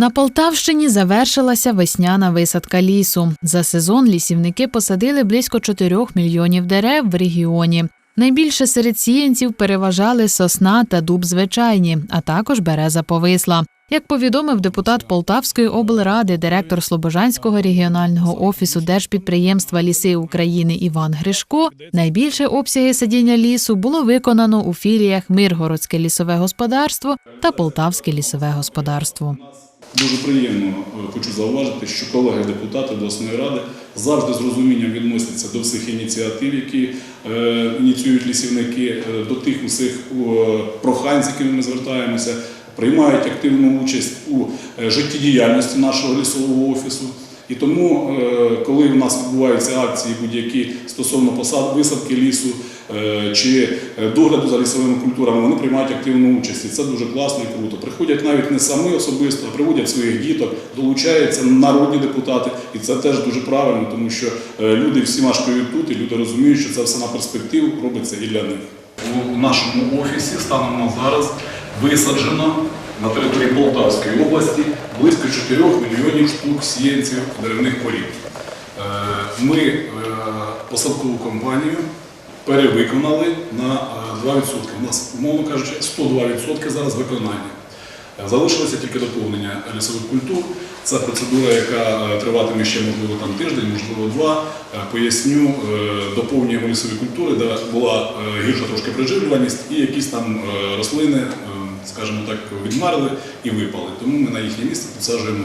На Полтавщині завершилася весняна висадка лісу. За сезон лісівники посадили близько 4 мільйонів дерев в регіоні. Найбільше серед сіянців переважали сосна та дуб звичайні, а також береза повисла. Як повідомив депутат Полтавської облради, директор Слобожанського регіонального офісу Держпідприємства Ліси України Іван Гришко, найбільше обсяги садіння лісу було виконано у філіях Миргородське лісове господарство та Полтавське лісове господарство. Дуже приємно е, хочу зауважити, що колеги-депутати обласної ради завжди з розумінням відносяться до всіх ініціатив, які е, ініціюють лісівники, е, до тих усіх е, прохань, з якими ми звертаємося, приймають активну участь у життєдіяльності нашого лісового офісу. І тому, е, коли у нас відбуваються акції будь-які стосовно посад висадки лісу чи е, догляду за лісовими культурами, вони приймають активну участь. І це дуже класно і круто. Приходять навіть не самі особисто, а приводять своїх діток, долучаються народні депутати, і це теж дуже правильно, тому що е, люди всі мешкають тут, і люди розуміють, що це все на перспективу робиться і для них. У нашому офісі станом на зараз висаджено на території Полтавської області близько 4 мільйонів штук сіянців деревних порід. Е, Ми е, посадкову кампанію перевиконали на е, 2%. У нас, умовно кажучи, 102% зараз виконання. Е, Залишилося тільки доповнення лісових культур. Це процедура, яка е, триватиме ще, можливо, там тиждень, можливо, два. Е, Поясню, е, доповнюємо лісові культури, де була е, гірша трошки приживлюваність і якісь там е, рослини, е, скажімо так, відмерли і випали. Тому ми на їхнє місце підсаджуємо.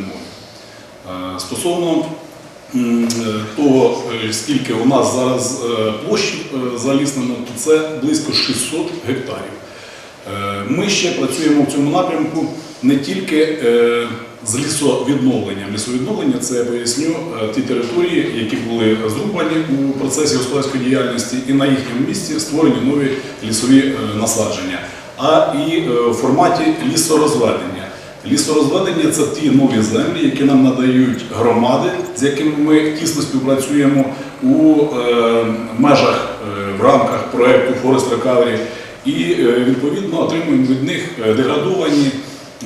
Е, Стосовно е, того, е, скільки у нас зараз е, площі е, заліснено, то це близько 600 гектарів. Е, Ми ще працюємо в цьому напрямку не тільки е, з лісовідновленням. Лісовідновлення це я поясню е, ті території, які були зрубані у процесі господарської діяльності, і на їхньому місці створені нові лісові е, насадження, а і е, в форматі лісорозведення. Лісорозведення це ті нові землі, які нам надають громади, з якими ми тісно співпрацюємо у е, межах е, в рамках проєкту Forest Recovery і е, відповідно отримуємо від них е, деградовані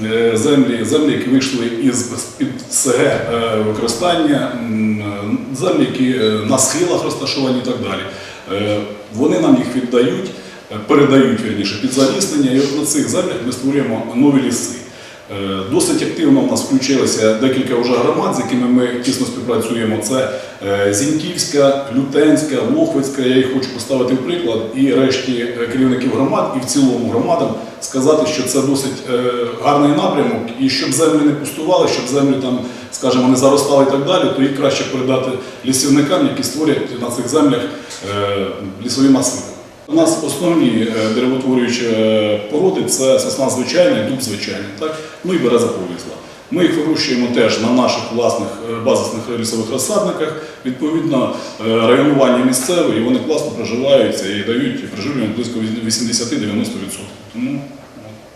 е, землі, землі, які вийшли із під СГ е, використання, е, землі, які е, на схилах розташовані і так далі. Е, Вони нам їх віддають, передають вірніше під заліснення, і от на цих землях ми створюємо нові ліси. Е, Досить активно в нас включилися декілька вже громад, з якими ми тісно співпрацюємо. Це е, Зіньківська, Лютенська, Лохвицька. Я їх хочу поставити в приклад і решті е, керівників громад, і в цілому громадам сказати, що це досить гарний напрямок, і щоб землі не пустували, щоб землі там, скажімо, не заростали і так далі, то їх краще передати лісівникам, які створять на цих землях лісові масиви. У нас основні деревотворюючі породи це сосна звичайна і дуб звичайний? Ну і береза повісла. Ми їх вирощуємо теж на наших власних е, базисних лісових розсадниках. Відповідно, е, районування місцеве, і вони класно проживаються і дають приживлення близько 80-90%. Тому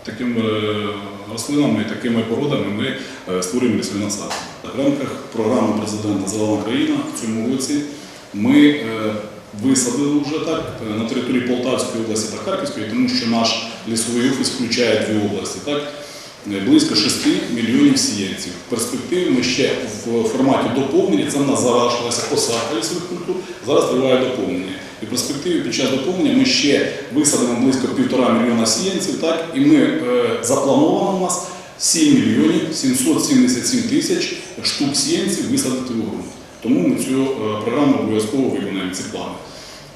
такими е, рослинами і такими породами ми створюємо лісові насадки. В рамках програми президента Зелена країна в цьому році ми висадили вже так на території Полтавської області та Харківської, тому що наш лісовий офіс включає дві області. Так? Е, Близько 6 мільйонів сіянців. В перспективі ми ще в форматі доповнення, це в нас завершилася посадка лісових культур, зараз триває доповнення. І в перспективі під час доповнення ми ще висадимо близько півтора мільйона сіянців, так? і ми е, заплановано у нас 7 мільйонів 777 тисяч штук сіянців висадити в ґрунт. Тому ми цю е, програму обов'язково виконаємо ці плани.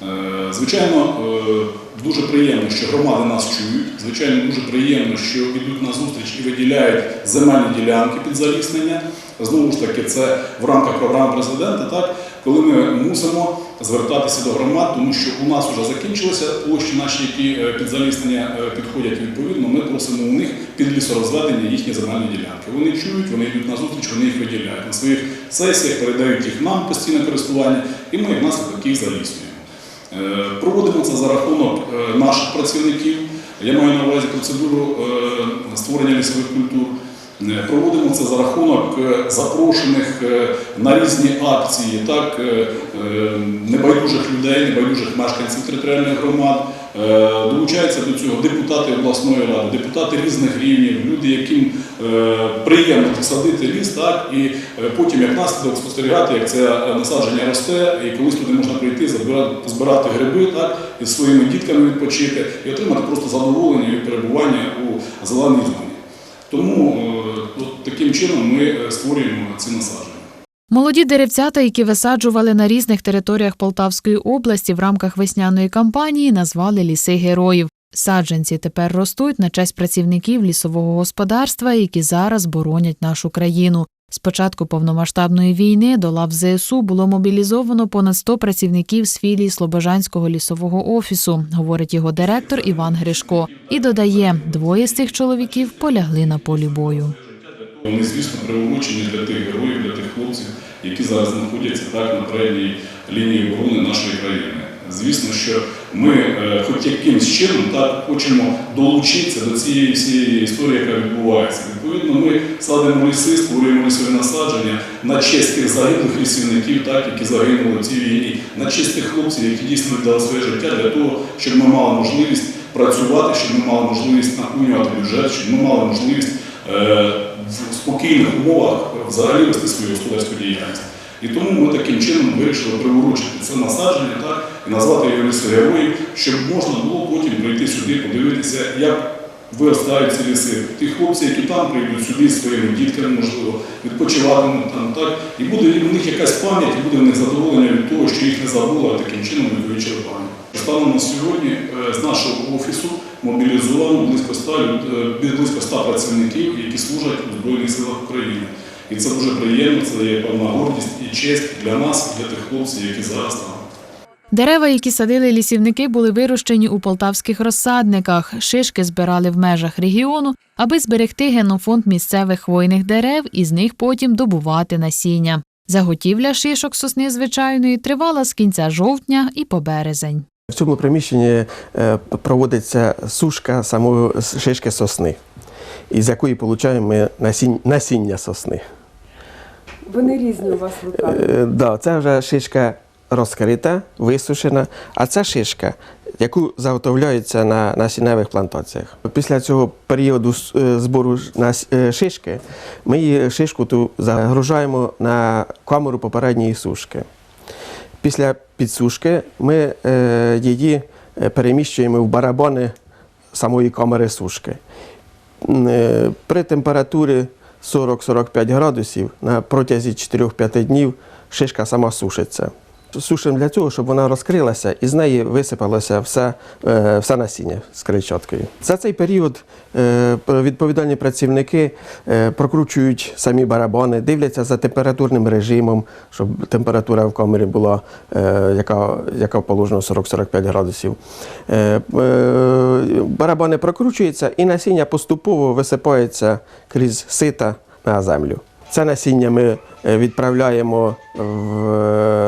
Е, Звичайно, е, дуже приємно, що громади нас чують. Звичайно, дуже приємно, що йдуть на зустріч і виділяють земельні ділянки під заліснення. Знову ж таки, це в рамках програми президента, так, коли ми мусимо звертатися до громад, тому що у нас вже закінчилися площі наші, які е, під заліснення підходять відповідно. Ми просимо у них під лісорозведення їхні земельні ділянки. Вони чують, вони йдуть на зустріч, вони їх виділяють на своїх сесіях, передають їх нам постійне користування, і ми як наслідок їх заліснюємо. Е, Проводимо це за рахунок е, наших працівників. Я маю на увазі процедуру е, створення лісових культур. Проводимо це за рахунок запрошених на різні акції, так, небайдужих людей, небайдужих мешканців територіальних громад. Е, Долучаються до цього депутати обласної ради, депутати різних рівнів, люди, яким е, приємно садити ліс, так і е, потім як наслідок спостерігати, як це насадження росте, і колись туди можна прийти, забирати, збирати гриби, так і своїми дітками відпочити і отримати просто задоволення від перебування у зеленій зоні. Тому таким чином ми створюємо ці насадження. Молоді деревцята, які висаджували на різних територіях Полтавської області в рамках весняної кампанії, назвали ліси героїв. Саджанці тепер ростуть на честь працівників лісового господарства, які зараз боронять нашу країну. З початку повномасштабної війни до лав ЗСУ було мобілізовано понад 100 працівників з філії Слобожанського лісового офісу, говорить його директор Іван Гришко. І додає, двоє з цих чоловіків полягли на полі бою. Вони, звісно, приурочені для тих героїв, для тих хлопців, які зараз знаходяться так на передній лінії оборони нашої країни. Звісно, що ми, е, хоч якимсь чином, так хочемо долучитися до цієї всієї історії, яка відбувається. Відповідно, ми садимо ліси, створюємо лісові насадження на честь тих загиблих лісівників, так які загинули в цій війні, на честь тих хлопців, які дійсно віддали своє життя для того, щоб ми мали можливість працювати, щоб ми мали можливість наповнювати бюджет, щоб ми мали можливість е, спокійних умовах взагалі вести свою господарську діяльність. І тому ми таким чином вирішили приурочити це насадження так, і назвати його лісогерої, щоб можна було потім прийти сюди, подивитися, як виростають ці ліси. Ті хлопці, які там прийдуть сюди своїми дітками, можливо, відпочиватимуть там, так, і буде в них якась пам'ять, і буде в них задоволення від того, що їх не забули, а таким чином не пам'ять. Станом на сьогодні е, з нашого офісу мобілізовано близько 100, люд- е, близько 100 працівників, які служать у Збройних силах України. І це дуже приємно, це є певна гордість і честь для нас, для тих хлопців, які зараз там. Дерева, які садили лісівники, були вирощені у полтавських розсадниках. Шишки збирали в межах регіону, аби зберегти генофонд місцевих хвойних дерев і з них потім добувати насіння. Заготівля шишок сосни звичайної тривала з кінця жовтня і по березень. В цьому приміщенні е, проводиться сушка самої шишки сосни, із якої отримуємо ми насіння, насіння сосни. Вони різні у вас в руках. Е, Да, це вже шишка розкрита, висушена, а це шишка, яку заготовляється на насінневих плантаціях. Після цього періоду е, збору е, шишки ми її шишку ту загружаємо на камеру попередньої сушки. Після підсушки ми е, її е, переміщуємо в барабани самої камери сушки. Е, При температурі 40-45 градусів на протязі 4-5 днів шишка сама сушиться. Сушимо для цього, щоб вона розкрилася і з неї висипалося все, е, все насіння з кричаткою. За цей період е, відповідальні працівники е, прокручують самі барабани, дивляться за температурним режимом, щоб температура в камері була, яка, яка положено 40-45 градусів. Барабани прокручуються і насіння поступово висипається крізь сита на землю. Це насіння ми е, відправляємо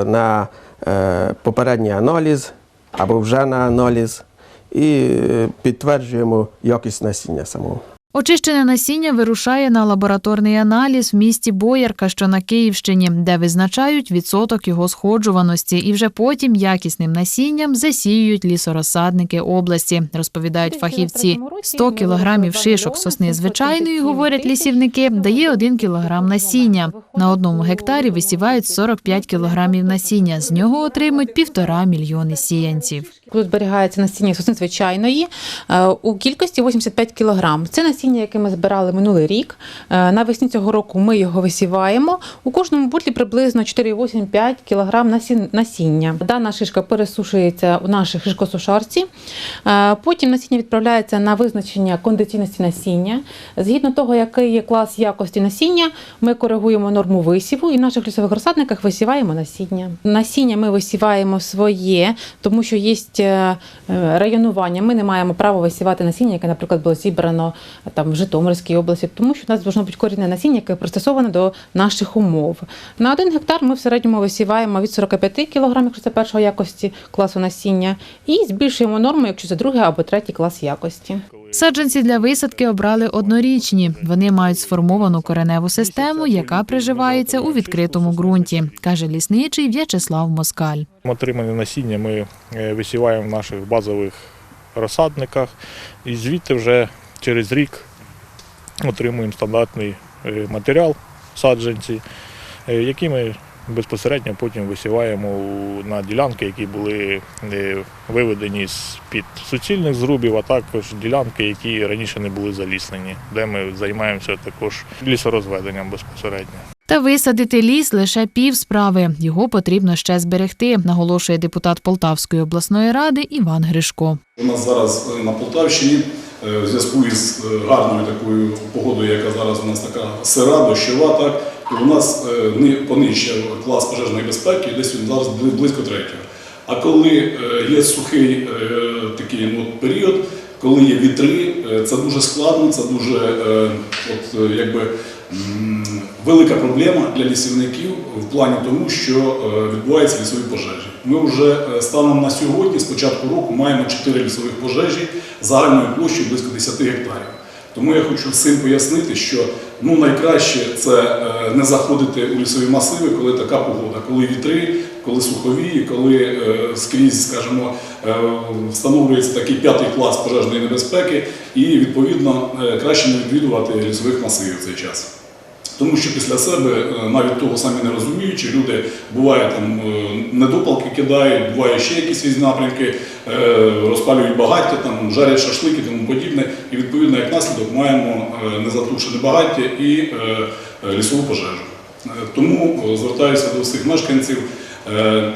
на е, попередній аналіз або вже на аналіз і е, підтверджуємо якість насіння самого. Очищене насіння вирушає на лабораторний аналіз в місті Боярка, що на Київщині, де визначають відсоток його сходжуваності, і вже потім якісним насінням засіюють лісорозсадники області, розповідають фахівці. 100 кілограмів шишок сосни звичайної, говорять лісівники, дає 1 кілограм насіння. На одному гектарі висівають 45 кілограмів насіння. З нього отримують півтора мільйони сіянців. Тут зберігається насіння сосни звичайної е, у кількості 85 кг. Це насіння, яке ми збирали минулий рік. Е, Навесні цього року ми його висіваємо. У кожному бутлі приблизно 4,8-5 кг насіння. Дана шишка пересушується у нашій шишкосушарці. Е, Потім насіння відправляється на визначення кондиційності насіння. Згідно того, який є клас якості насіння, ми коригуємо норму висіву і в наших лісових розсадниках висіваємо насіння. Насіння ми висіваємо своє, тому що є е, районування. Ми не маємо права висівати насіння, яке, наприклад, було зібрано там в Житомирській області, тому що у нас должно бути корінне насіння, яке пристосоване до наших умов. На один гектар ми в середньому висіваємо від 45 кг, якщо це першої якості класу насіння, і збільшуємо норму, якщо це другий або третій клас якості. Саджанці для висадки обрали однорічні. Вони мають сформовану кореневу систему, яка приживається у відкритому ґрунті, каже лісничий В'ячеслав Москаль. Отримане насіння ми е, висіваємо в наших базових розсадниках. І звідти вже через рік отримуємо стандартний е, матеріал саджанці, е, який ми безпосередньо потім висіваємо на ділянки, які були е, виведені з-під суцільних зрубів, а також ділянки, які раніше не були заліснені, де ми займаємося також лісорозведенням безпосередньо. Та висадити ліс лише пів справи. Його потрібно ще зберегти, наголошує депутат Полтавської обласної ради Іван Гришко. У нас зараз на Полтавщині в зв'язку із е, гарною такою погодою, яка зараз у нас така сира, дощова, так, і у нас не понижче клас пожежної безпеки, десь він зараз близько третього. А коли е, є сухий е, такий ну, період, коли є вітри, е, це дуже складно, це дуже е, от, е, якби, велика проблема для лісівників в плані тому, що е, відбуваються лісові пожежі. Ми вже е, станом на сьогодні, з початку року, маємо 4 лісових пожежі загальною площею близько 10 гектарів. Тому я хочу всім пояснити, що ну, найкраще це е, не заходити у лісові масиви, коли така погода, коли вітри, коли сухові, коли скрізь, скажімо, встановлюється такий п'ятий клас пожежної небезпеки, і відповідно краще не відвідувати лісових масивів в цей час. Тому що після себе, е, навіть того самі не розуміючи, люди буває там е, недопалки кидають, буває ще якісь різні напрямки, е, розпалюють багаття, там жарять шашлики тому подібне. І відповідно, як наслідок, маємо незатушене багаття і лісову пожежу. Тому звертаюся до всіх мешканців,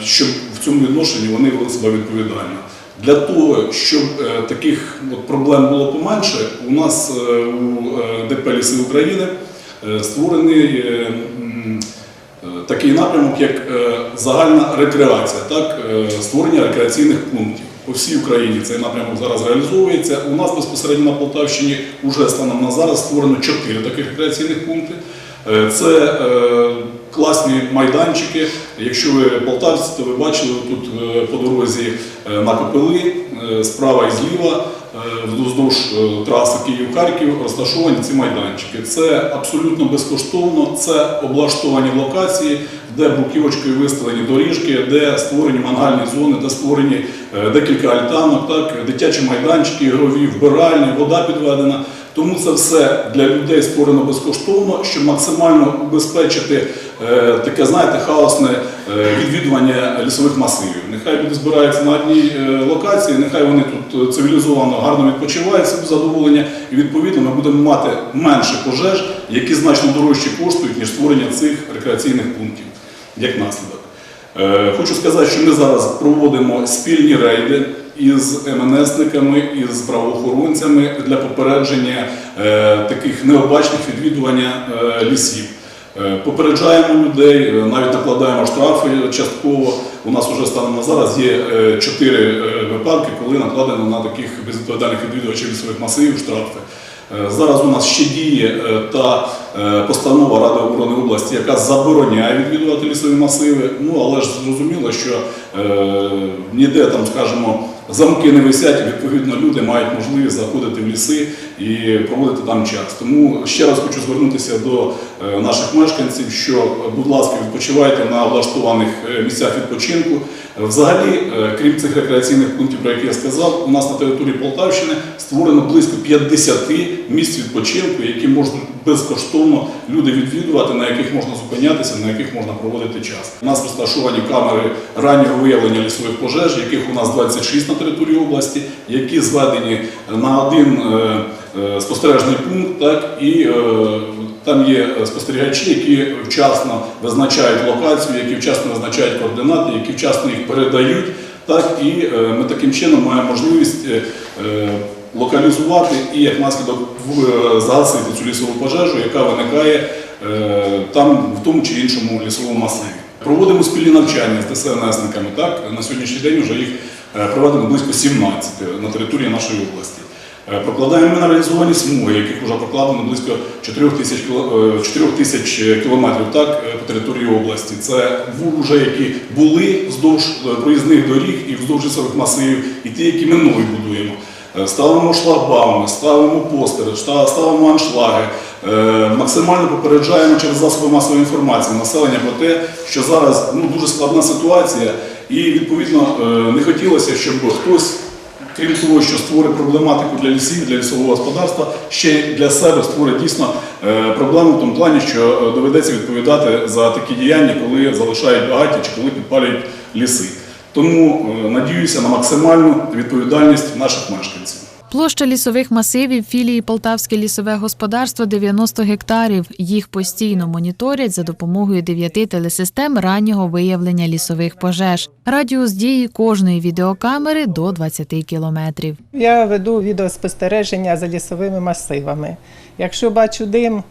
щоб в цьому відношенні вони вели себе відповідально. Для того, щоб таких проблем було поменше, у нас у ДП Ліси України створений е, е, такий напрямок, як е, загальна рекреація, так, е, створення рекреаційних пунктів. По всій Україні цей напрямок зараз реалізовується. У нас безпосередньо на Полтавщині вже станом на зараз створено чотири таких рекреаційних пункти. Е, Це е, класні майданчики. Якщо ви полтавці, то ви бачили тут е, по дорозі е, на Копили, е, справа і зліва, вздовж траси Київ-Харків розташовані ці майданчики. Це абсолютно безкоштовно, це облаштовані локації, де бруківочкою виставлені доріжки, де створені мангальні зони, де створені декілька альтанок, так, дитячі майданчики, ігрові, вбиральні, вода підведена. Тому це все для людей створено безкоштовно, щоб максимально убезпечити е, таке, знаєте, хаосне е, відвідування лісових масивів. Нехай люди збираються на одній е, локації, нехай вони тут цивілізовано, гарно відпочивають собі задоволення, і відповідно ми будемо мати менше пожеж, які значно дорожче коштують, ніж створення цих рекреаційних пунктів, як наслідок. Хочу сказати, що ми зараз проводимо спільні рейди із МНСниками, із правоохоронцями для попередження е, таких необачних відвідування е, лісів. Е, Попереджаємо людей, навіть накладаємо штрафи частково. У нас вже станом на зараз є чотири випадки, коли накладено на таких безвідповідальних відвідувачів лісових масивів штрафи. Зараз у нас ще діє та постанова Ради оборони області, яка забороняє відвідувати лісові масиви. Ну але ж зрозуміло, що ніде там, скажімо, замки не висять, відповідно люди мають можливість заходити в ліси і проводити там час. Тому ще раз хочу звернутися до е, наших мешканців, що, будь ласка, відпочивайте на влаштованих е, місцях відпочинку. Е, Взагалі, е, крім цих рекреаційних пунктів, про які я сказав, у нас на території Полтавщини створено близько 50 місць відпочинку, які можуть безкоштовно люди відвідувати, на яких можна зупинятися, на яких можна проводити час. У нас розташовані камери раннього виявлення лісових пожеж, яких у нас 26 на території області, які зведені на один е, е, спостережний пункт, так і е, там є спостерігачі, які вчасно визначають локацію, які вчасно визначають координати, які вчасно їх передають. Так і е, ми таким чином маємо можливість е, е, локалізувати і як наслідок е, загасити цю лісову пожежу, яка виникає е, там в тому чи іншому лісовому масиві. Проводимо спільні навчання з ДСНСниками. Так на сьогоднішній день вже їх е, проведено близько 17 на території нашої області. Е, Прокладаємо мінералізовані смуги, яких вже прокладено близько 4 тисяч, е, 4 тисяч кілометрів так, е, по території області. Це вже які були вздовж е, проїзних доріг і вздовж лісових масивів, і ті, які ми нові будуємо. Е, Ставимо шлагбауми, ставимо постери, ставимо аншлаги, е, максимально попереджаємо через засоби масової інформації населення про те, що зараз ну, дуже складна ситуація, і відповідно е, не хотілося, щоб хтось крім того, що створить проблематику для лісів, для лісового господарства, ще й для себе створить дійсно е, проблему в тому плані, що е, доведеться відповідати за такі діяння, коли залишають багаття чи коли підпалюють ліси. Тому е, надіюся на максимальну відповідальність наших мешканців. Площа лісових масивів філії Полтавське лісове господарство 90 гектарів. Їх постійно моніторять за допомогою дев'яти телесистем раннього виявлення лісових пожеж. Радіус дії кожної відеокамери до 20 кілометрів. Я веду відеоспостереження за лісовими масивами. Якщо бачу дим,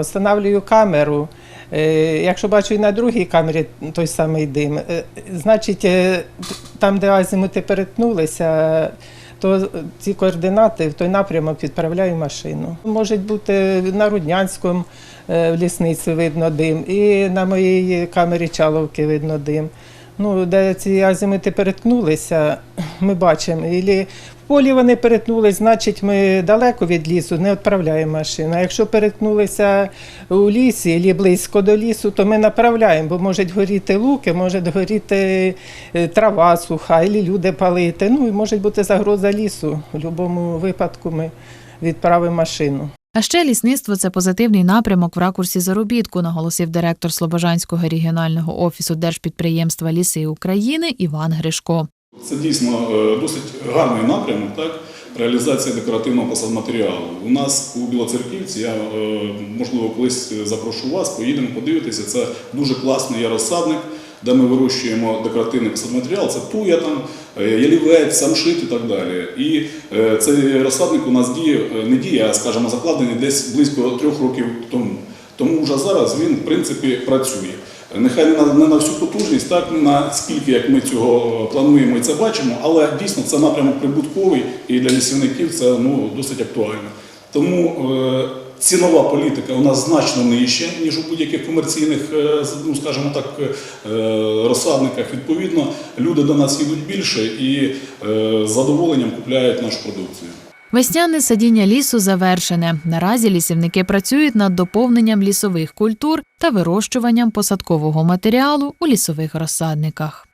встановлюю камеру. Е, Якщо бачу і на другій камері той самий дим, е, значить е, там, де азімути перетнулися, то ці координати в той напрямок відправляю машину. Може бути на Руднянському е, в лісниці видно дим, і на моїй камері Чаловки видно дим. Ну, де ці азимити переткнулися, ми бачимо. В полі вони перетнулись, значить ми далеко від лісу не відправляємо машину. Якщо переткнулися у лісі, або близько до лісу, то ми направляємо, бо можуть горіти луки, може горіти е, трава суха, або люди палити. Ну і може бути загроза лісу. В будь-якому випадку ми відправимо машину. А ще лісництво це позитивний напрямок в ракурсі заробітку, наголосив директор Слобожанського регіонального офісу держпідприємства Ліси України Іван Гришко. Це дійсно е, досить гарний напрямок, так? Реалізація декоративного посадматеріалу. У нас у Білоцерківці, я е, можливо колись запрошу вас, поїдемо подивитися. Це дуже класний є розсадник, де ми вирощуємо декоративний посадматеріал. Це туя, там, е, ялівець, самшит і так далі. І цей розсадник у нас діє, не діє, а скажімо, закладений десь близько трьох років тому. Тому вже зараз він, в принципі, працює. Нехай не на, всю потужність, так на скільки, як ми цього плануємо і це бачимо, але дійсно це напрямок прибутковий і для лісівників це ну, досить актуально. Тому е, цінова політика у нас значно нижча, ніж у будь-яких комерційних, е, ну, скажімо так, е, розсадниках. Відповідно, люди до нас їдуть більше і е, з задоволенням купляють нашу продукцію. Весняне садіння лісу завершене. Наразі лісівники працюють над доповненням лісових культур та вирощуванням посадкового матеріалу у лісових розсадниках.